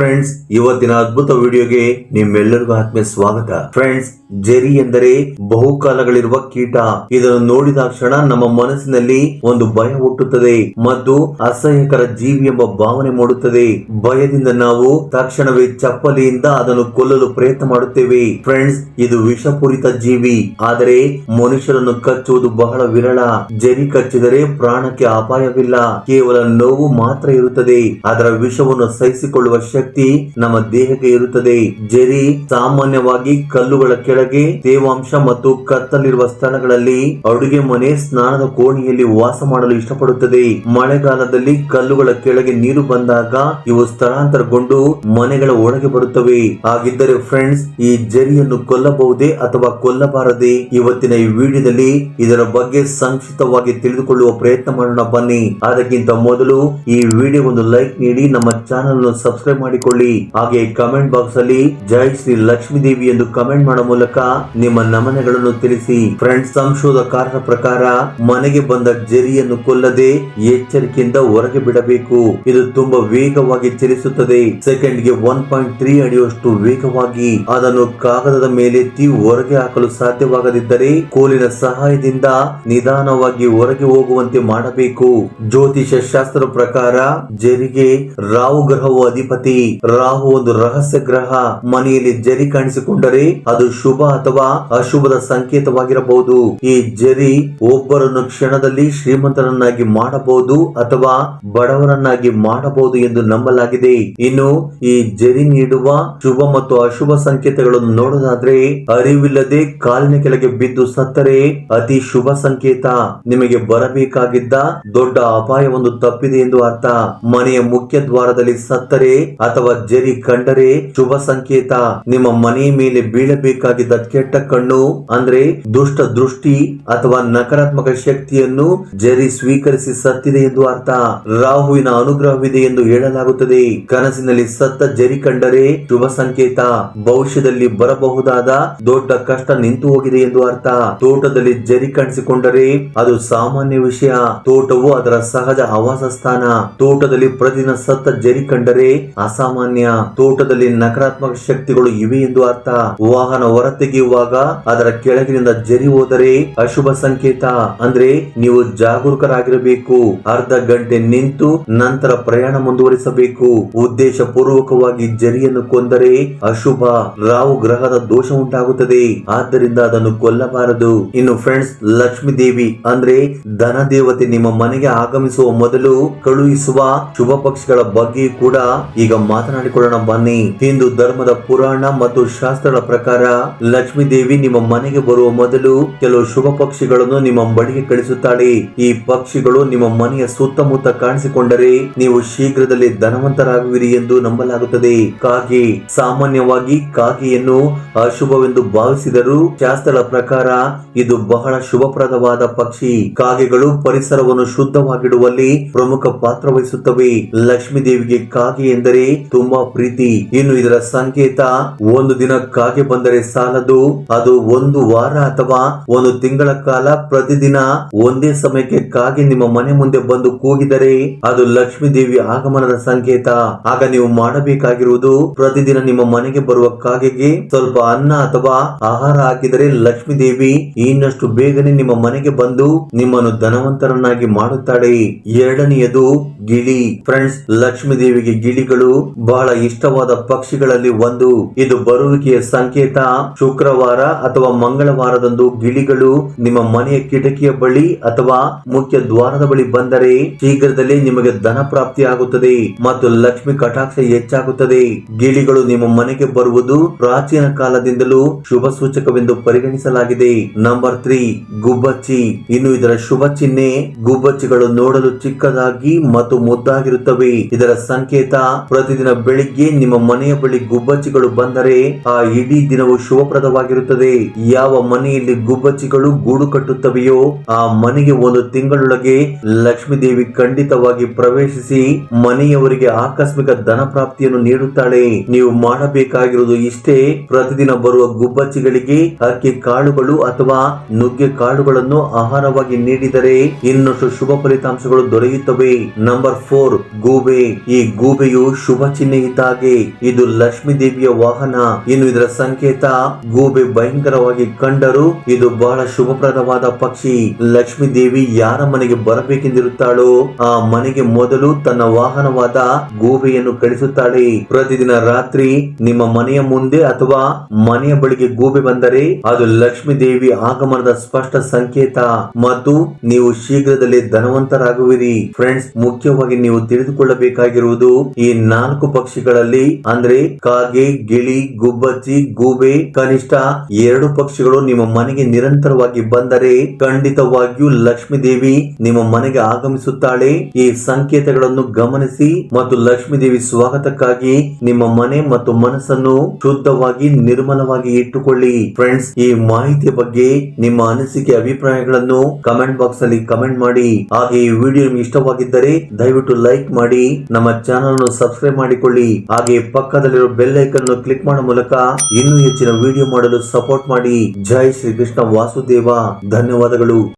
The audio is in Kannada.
ಫ್ರೆಂಡ್ಸ್ ಇವತ್ತಿನ ಅದ್ಭುತ ವಿಡಿಯೋಗೆ ನಿಮ್ಮೆಲ್ಲರಿಗೂ ಆತ್ಮೀಯ ಸ್ವಾಗತ. ಫ್ರೆಂಡ್ಸ್ ಜೆರಿ ಎಂದರೆ ಬಹುಕಾಲಗಳಿರುವ ಕೀಟ. ಇದನ್ನು ನೋಡಿದ ಕ್ಷಣ ನಮ್ಮ ಮನಸ್ಸಿನಲ್ಲಿ ಒಂದು ಭಯ ಹುಟ್ಟುತ್ತದೆ ಮತ್ತು ಅಸಹ್ಯಕರ ಜೀವಿ ಎಂಬ ಭಾವನೆ ಮೂಡುತ್ತದೆ. ಭಯದಿಂದ ನಾವು ತಕ್ಷಣವೇ ಚಪ್ಪಲಿಯಿಂದ ಅದನ್ನು ಕೊಲ್ಲಲು ಪ್ರಯತ್ನ ಮಾಡುತ್ತೇವೆ. ಫ್ರೆಂಡ್ಸ್ ಇದು ವಿಷಪೂರಿತ ಜೀವಿ. ಆದರೆ ಮನುಷ್ಯರನ್ನು ಕಚ್ಚುವುದು ಬಹಳ ವಿರಳ. ಜರಿ ಕಚ್ಚಿದರೆ ಪ್ರಾಣಕ್ಕೆ ಅಪಾಯವಿಲ್ಲ. ಕೇವಲ ನೋವು ಮಾತ್ರ ಇರುತ್ತದೆ. ಅದರ ವಿಷವನ್ನು ಸಹಿಸಿಕೊಳ್ಳುವ ಶಕ್ತಿ ನಮ್ಮ ದೇಹಕ್ಕೆ ಇರುತ್ತದೆ. ಜರಿ ಸಾಮಾನ್ಯವಾಗಿ ಕಲ್ಲುಗಳ ಕೆಳಗೆ, ತೇವಾಂಶ ಮತ್ತು ಕತ್ತಲಿರುವ ಸ್ಥಳಗಳಲ್ಲಿ ಅಡುಗೆ ಮನೆ ಸ್ನಾನದ ಕೋಣೆಯಲ್ಲಿ ವಾಸ ಮಾಡಲು ಇಷ್ಟಪಡುತ್ತದೆ. ಮಳೆಗಾಲದಲ್ಲಿ ಕಲ್ಲುಗಳ ಕೆಳಗೆ ನೀರು ಬಂದಾಗ ಇವು ಸ್ಥಳಾಂತರಗೊಂಡು ಮನೆಗಳ ಒಳಗೆ ಬರುತ್ತವೆ. ಹಾಗಿದ್ದರೆ ಫ್ರೆಂಡ್ಸ್ ಈ ಜರಿಯನ್ನು ಕೊಲ್ಲಬಹುದೇ ಅಥವಾ ಕೊಲ್ಲಬಾರದೆ? ಇವತ್ತಿನ ಈ ವಿಡಿಯೋದಲ್ಲಿ ಇದರ ಬಗ್ಗೆ ಸಂಕ್ಷಿಪ್ತವಾಗಿ ತಿಳಿದುಕೊಳ್ಳುವ ಪ್ರಯತ್ನ ಮಾಡೋಣ ಬನ್ನಿ. ಅದಕ್ಕಿಂತ ಮೊದಲು ಈ ವಿಡಿಯೋ ಒಂದು ಲೈಕ್ ನೀಡಿ, ನಮ್ಮ ಚಾನೆಲ್ ಸಬ್ಸ್ಕ್ರೈಬ್ ಮಾಡಿಕೊಳ್ಳಿ. ಹಾಗೆ ಕಮೆಂಟ್ ಬಾಕ್ಸ್ ಅಲ್ಲಿ ಜೈ ಶ್ರೀ ಲಕ್ಷ್ಮೀ ದೇವಿ ಎಂದು ಕಮೆಂಟ್ ಮಾಡೋ ಮೂಲಕ ನಿಮ್ಮ ನಮನಗಳನ್ನು ತಿಳಿಸಿ. ಫ್ರೆಂಡ್ಸ್ ಸಂಶೋಧಕಾರರ ಪ್ರಕಾರ ಮನೆಗೆ ಬಂದ ಜರಿಯನ್ನು ಕೊಲ್ಲದೆ ಎಚ್ಚರಿಕೆಯಿಂದ ಹೊರಗೆ ಬಿಡಬೇಕು. ಇದು ತುಂಬಾ ವೇಗವಾಗಿ ಚಲಿಸುತ್ತದೆ. ಸೆಕೆಂಡ್ಗೆ ಒನ್ ಪಾಯಿಂಟ್ ತ್ರೀ ಅಡಿಯಷ್ಟು ವೇಗವಾಗಿ ಅದನ್ನು ಕಾಗದದ ಮೇಲೆತ್ತಿ ಹೊರಗೆ ಹಾಕಲು ಸಾಧ್ಯವಾಗದಿದ್ದರೆ ಕೋಲಿನ ಸಹಾಯದಿಂದ ನಿಧಾನವಾಗಿ ಹೊರಗೆ ಹೋಗುವಂತೆ ಮಾಡಬೇಕು. ಜ್ಯೋತಿಷ ಶಾಸ್ತ್ರ ಪ್ರಕಾರ ಜರಿಗೆ ರಾಹು ಗ್ರಹವು ಅಧಿಪತಿ. ರಾಹು ಒಂದು ರಹಸ್ಯ ಗ್ರಹ ಮನೆಯಲ್ಲಿ ಜರಿ ಕಾಣಿಸಿಕೊಂಡರೆ ಅದು ಶುಭ ಅಥವಾ ಅಶುಭದ ಸಂಕೇತವಾಗಿರಬಹುದು. ಈ ಜರಿ ಒಬ್ಬರನ್ನು ಕ್ಷಣದಲ್ಲಿ ಶ್ರೀಮಂತರನ್ನಾಗಿ ಮಾಡಬಹುದು ಅಥವಾ ಬಡವರನ್ನಾಗಿ ಮಾಡಬಹುದು ಎಂದು ನಂಬಲಾಗಿದೆ. ಇನ್ನು ಈ ಜರಿ ನೀಡುವ ಶುಭ ಮತ್ತು ಅಶುಭ ಸಂಕೇತಗಳನ್ನು ನೋಡೋದಾದ್ರೆ ಅರಿವಿಲ್ಲದೆ ಕಾಲಿನ ಕೆಳಗೆ ಬಿದ್ದು ಸತ್ತರೆ ಅತಿ ಶುಭ ಸಂಕೇತ. ನಿಮಗೆ ಬರಬೇಕಾಗಿದ್ದ ದೊಡ್ಡ ಅಪಾಯವೊಂದು ತಪ್ಪಿದೆ ಎಂದು ಅರ್ಥ. ಮನೆಯ ಮುಖ್ಯ ದ್ವಾರದಲ್ಲಿ ಸತ್ತರೆ ಅಥವಾ ಜರಿ ಕಂಡರೆ ಶುಭ ಸಂಕೇತ. ನಿಮ್ಮ ಮನೆಯ ಮೇಲೆ ಬೀಳಬೇಕಾಗಿದ್ದ ಕೆಟ್ಟ ಕಣ್ಣು, ಅಂದ್ರೆ ದುಷ್ಟ ದೃಷ್ಟಿ ಅಥವಾ ನಕಾರಾತ್ಮಕ ಶಕ್ತಿಯನ್ನು ಜರಿ ಸ್ವೀಕರಿಸಿ ಸತ್ತಿದೆ ಎಂದು ಅರ್ಥ. ರಾಹುವಿನ ಅನುಗ್ರಹವಿದೆ ಎಂದು ಹೇಳಲಾಗುತ್ತದೆ. ಕನಸಿನಲ್ಲಿ ಸತ್ತ ಜರಿ ಕಂಡರೆ ಶುಭ ಸಂಕೇತ. ಭವಿಷ್ಯದಲ್ಲಿ ಬರಬಹುದಾದ ದೊಡ್ಡ ಕಷ್ಟ ನಿಂತು ಹೋಗಿದೆ ಎಂದು ಅರ್ಥ. ತೋಟದಲ್ಲಿ ಜರಿ ಕಾಣಿಸಿಕೊಂಡರೆ ಅದು ಸಾಮಾನ್ಯ ವಿಷಯ. ತೋಟವು ಅದರ ಸಹಜ ಆವಾಸ ಸ್ಥಾನ ತೋಟದಲ್ಲಿ ಪ್ರತಿದಿನ ಸತ್ತ ಜರಿ ಕಂಡರೆ ಅಸಾಮಾನ್ಯ. ತೋಟದಲ್ಲಿ ನಕಾರಾತ್ಮಕ ಶಕ್ತಿಗಳು ಇವೆ ಎಂದು ಅರ್ಥ. ವಾಹನ ಹೊರತೆಗೆಯುವಾಗ ಅದರ ಕೆಳಗಿನಿಂದ ಜರಿ ಹೋದರೆ ಅಶುಭ ಸಂಕೇತ. ಅಂದ್ರೆ ನೀವು ಜಾಗರೂಕರಾಗಿರಬೇಕು. ಅರ್ಧ ಗಂಟೆ ನಿಂತು ನಂತರ ಪ್ರಯಾಣ ಮುಂದುವರಿಸಬೇಕು. ಉದ್ದೇಶ ಪೂರ್ವಕವಾಗಿ ಜರಿಯನ್ನು ಕೊಂದರೆ ಅಶುಭ. ರಾಹು ಗ್ರಹದ ದೋಷ ಉಂಟಾಗುತ್ತದೆ. ಆದ್ದರಿಂದ ಅದನ್ನು ಕೊಲ್ಲಬಾರದು. ಇನ್ನು ಫ್ರೆಂಡ್ಸ್ ಲಕ್ಷ್ಮೀ ದೇವಿ ಅಂದ್ರೆ ಧನ ದೇವತೆ ನಿಮ್ಮ ಮನೆಗೆ ಆಗಮಿಸುವ ಮೊದಲು ಕಳುಹಿಸುವ ಶುಭ ಪಕ್ಷಗಳ ಬಗ್ಗೆ ಕೂಡ ಈಗ ಮಾತನಾಡಿಕೊಳ್ಳೋಣ ಬನ್ನಿ. ಹಿಂದೂ ಧರ್ಮದ ಪುರಾಣ ಮತ್ತು ಶಾಸ್ತ್ರಗಳ ಪ್ರಕಾರ ಲಕ್ಷ್ಮೀ ದೇವಿ ನಿಮ್ಮ ಮನೆಗೆ ಬರುವ ಮೊದಲು ಕೆಲವು ಶುಭ ಪಕ್ಷಿಗಳನ್ನು ನಿಮ್ಮ ಬಳಿಗೆ ಕಳಿಸುತ್ತಾಳೆ. ಈ ಪಕ್ಷಿಗಳು ನಿಮ್ಮ ಮನೆಯ ಸುತ್ತಮುತ್ತ ಕಾಣಿಸಿಕೊಂಡರೆ ನೀವು ಶೀಘ್ರದಲ್ಲಿ ಧನವಂತರಾಗುವಿರಿ ಎಂದು ನಂಬಲಾಗುತ್ತದೆ. ಕಾಗೆ, ಸಾಮಾನ್ಯವಾಗಿ ಕಾಗೆಯನ್ನು ಅಶುಭವೆಂದು ಭಾವಿಸಿದರು ಶಾಸ್ತ್ರಗಳ ಪ್ರಕಾರ ಇದು ಬಹಳ ಶುಭಪ್ರದವಾದ ಪಕ್ಷಿ. ಕಾಗೆಗಳು ಪರಿಸರವನ್ನು ಶುದ್ಧವಾಗಿಡುವಲ್ಲಿ ಪ್ರಮುಖ ಪಾತ್ರ ವಹಿಸುತ್ತವೆ. ಲಕ್ಷ್ಮೀ ದೇವಿಗೆ ಕಾಗೆ ಎಂದರೆ ತುಂಬಾ ಪ್ರೀತಿ. ಇನ್ನು ಇದರ ಸಂಕೇತ, ಒಂದು ದಿನ ಕಾಗೆ ಬಂದರೆ ಸಾಲದು, ಅದು ಒಂದು ವಾರ ಅಥವಾ ಒಂದು ತಿಂಗಳ ಕಾಲ ಪ್ರತಿದಿನ ಒಂದೇ ಸಮಯಕ್ಕೆ ಕಾಗೆ ನಿಮ್ಮ ಮನೆ ಮುಂದೆ ಬಂದು ಕೂಗಿದರೆ ಅದು ಲಕ್ಷ್ಮೀ ದೇವಿ ಆಗಮನದ ಸಂಕೇತ. ಆಗ ನೀವು ಮಾಡಬೇಕಾಗಿರುವುದು ಪ್ರತಿದಿನ ನಿಮ್ಮ ಮನೆಗೆ ಬರುವ ಕಾಗೆಗೆ ಸ್ವಲ್ಪ ಅನ್ನ ಅಥವಾ ಆಹಾರ ಹಾಕಿದರೆ ಲಕ್ಷ್ಮೀ ದೇವಿ ಇನ್ನಷ್ಟು ಬೇಗನೆ ನಿಮ್ಮ ಮನೆಗೆ ಬಂದು ನಿಮ್ಮನ್ನು ಧನವಂತರನ್ನಾಗಿ ಮಾಡುತ್ತಾಳೆ. ಎರಡನೆಯದು ಗಿಳಿ. ಫ್ರೆಂಡ್ಸ್, ಲಕ್ಷ್ಮೀ ದೇವಿಗೆ ಗಿಳಿಗಳು ಬಹಳ ಇಷ್ಟವಾದ ಪಕ್ಷಿಗಳಲ್ಲಿ ಒಂದು. ಇದು ಬರುವಿಕೆಯ ಸಂಕೇತ. ಶುಕ್ರವಾರ ಅಥವಾ ಮಂಗಳವಾರದಂದು ಗಿಳಿಗಳು ನಿಮ್ಮ ಮನೆಯ ಕಿಟಕಿಯ ಬಳಿ ಅಥವಾ ಮುಖ್ಯ ದ್ವಾರದ ಬಳಿ ಬಂದರೆ ಶೀಘ್ರದಲ್ಲೇ ನಿಮಗೆ ಧನ ಪ್ರಾಪ್ತಿ ಆಗುತ್ತದೆ ಮತ್ತು ಲಕ್ಷ್ಮಿ ಕಟಾಕ್ಷ ಹೆಚ್ಚಾಗುತ್ತದೆ. ಗಿಳಿಗಳು ನಿಮ್ಮ ಮನೆಗೆ ಬರುವುದು ಪ್ರಾಚೀನ ಕಾಲದಿಂದಲೂ ಶುಭ ಸೂಚಕವೆಂದು ಪರಿಗಣಿಸಲಾಗಿದೆ. ನಂಬರ್ ತ್ರೀ, ಗುಬ್ಬಚ್ಚಿ. ಇನ್ನು ಇದರ ಶುಭ ಚಿಹ್ನೆ ಗುಬ್ಬಚ್ಚಿಗಳು ನೋಡಲು ಚಿಕ್ಕದಾಗಿ ಮತ್ತು ಮುದ್ದಾಗಿರುತ್ತವೆ. ಇದರ ಸಂಕೇತ ಪ್ರತಿದಿನ ಬೆಳಿಗ್ಗೆ ನಿಮ್ಮ ಮನೆಯ ಬಳಿ ಗುಬ್ಬಚ್ಚಿಗಳು ಬಂದರೆ ಆ ಇಡೀ ದಿನವು ಶುಭಪ್ರದವಾಗಿರುತ್ತದೆ. ಯಾವ ಮನೆಯಲ್ಲಿ ಗುಬ್ಬಚ್ಚಿಗಳು ಗೂಡು ಕಟ್ಟುತ್ತವೆಯೋ, ಆ ಮನೆಗೆ ಒಂದು ತಿಂಗಳೊಳಗೆ ಲಕ್ಷ್ಮೀ ದೇವಿ ಖಂಡಿತವಾಗಿ ಪ್ರವೇಶಿಸಿ ಮನೆಯವರಿಗೆ ಆಕಸ್ಮಿಕ ಧನ ಪ್ರಾಪ್ತಿಯನ್ನು ನೀಡುತ್ತಾಳೆ. ನೀವು ಮಾಡಬೇಕಾಗಿರುವುದು ಇಷ್ಟೇ, ಪ್ರತಿದಿನ ಬರುವ ಗುಬ್ಬಚ್ಚಿಗಳಿಗೆ ಅಕ್ಕಿ ಕಾಳುಗಳು ಅಥವಾ ನುಗ್ಗೆ ಕಾಳುಗಳನ್ನು ಆಹಾರವಾಗಿ ನೀಡಿದರೆ ಇನ್ನಷ್ಟು ಶುಭ ಫಲಿತಾಂಶಗಳು ದೊರೆಯುತ್ತವೆ. ನಂಬರ್ ಫೋರ್, ಗೂಬೆ. ಈ ಗೂಬೆಯು ಶುಭ ಚಿಹ್ನೆಯುತ ಇದ್ದ ಇದು ಲಕ್ಷ್ಮೀ ದೇವಿಯ ವಾಹನ. ಇನ್ನು ಇದರ ಸಂಕೇತ, ಗೂಬೆ ಭಯಂಕರವಾಗಿ ಕಂಡರೂ ಇದು ಬಹಳ ಶುಭಪ್ರದವಾದ ಪಕ್ಷಿ. ಲಕ್ಷ್ಮೀ ದೇವಿ ಯಾರ ಮನೆಗೆ ಬರಬೇಕೆಂದಿರುತ್ತಾಳೋ, ಆ ಮನೆಗೆ ಮೊದಲು ತನ್ನ ವಾಹನವಾದ ಗೂಬೆಯನ್ನು ಕಳಿಸುತ್ತಾಳೆ. ಪ್ರತಿದಿನ ರಾತ್ರಿ ನಿಮ್ಮ ಮನೆಯ ಮುಂದೆ ಅಥವಾ ಮನೆಯ ಬಳಿಗೆ ಗೂಬೆ ಬಂದರೆ ಅದು ಲಕ್ಷ್ಮೀ ದೇವಿ ಆಗಮನದ ಸ್ಪಷ್ಟ ಸಂಕೇತ. ಮತ್ತು ನೀವು ಶೀಘ್ರದಲ್ಲೇ ಧನವಂತರಾಗುವಿರಿ. ಫ್ರೆಂಡ್ಸ್, ಮುಖ್ಯವಾಗಿ ನೀವು ತಿಳಿದುಕೊಳ್ಳಬೇಕಾಗಿರುವುದು ಈ ನಾಲ್ಕು ಪಕ್ಷಿಗಳಲ್ಲಿ ಅಂದ್ರೆ ಕಾಗೆ, ಗಿಳಿ, ಗುಬ್ಬಚ್ಚಿ, ಗೂಬೆ, ಕನಿಷ್ಠ ಎರಡು ಪಕ್ಷಿಗಳು ನಿಮ್ಮ ಮನೆಗೆ ನಿರಂತರವಾಗಿ ಬಂದರೆ ಖಂಡಿತವಾಗಿಯೂ ಲಕ್ಷ್ಮೀ ದೇವಿ ನಿಮ್ಮ ಮನೆಗೆ ಆಗಮಿಸುತ್ತಾಳೆ. ಈ ಸಂಕೇತಗಳನ್ನು ಗಮನಿಸಿ ಮತ್ತು ಲಕ್ಷ್ಮೀ ದೇವಿ ಸ್ವಾಗತಕ್ಕಾಗಿ ನಿಮ್ಮ ಮನೆ ಮತ್ತು ಮನಸ್ಸನ್ನು ಶುದ್ಧವಾಗಿ ನಿರ್ಮಲವಾಗಿ ಇಟ್ಟುಕೊಳ್ಳಿ. ಫ್ರೆಂಡ್ಸ್ ಈ ಮಾಹಿತಿಯ ಬಗ್ಗೆ ನಿಮ್ಮ ಅನಿಸಿಕೆ, ಅಭಿಪ್ರಾಯಗಳನ್ನು ಕಮೆಂಟ್ ಬಾಕ್ಸ್ ಅಲ್ಲಿ ಕಮೆಂಟ್ ಮಾಡಿ. ಹಾಗೆ ಈ ವಿಡಿಯೋ ನಿಮ್ಗೆ ಇಷ್ಟವಾಗಿದ್ದರೆ ದಯವಿಟ್ಟು ಲೈಕ್ ಮಾಡಿ. ನಮ್ಮ ಚಾನಲ್ ಅನ್ನು ಸಬ್ಸ್ಕ್ರೈಬ್ ಮಾಡಿಕೊಳ್ಳಿ. ಹಾಗೆ ಪಕ್ಕದಲ್ಲಿರೋ ಬೆಲ್ ಐಕನ್ ಅನ್ನು ಕ್ಲಿಕ್ ಮಾಡೋ ಮೂಲಕ ಇನ್ನೂ ಹೆಚ್ಚಿನ ವಿಡಿಯೋ ಮಾಡಲು ಸಪೋರ್ಟ್ ಮಾಡಿ. ಜೈ ಶ್ರೀ ಕೃಷ್ಣ ವಾಸುದೇವ. ಧನ್ಯವಾದಗಳು.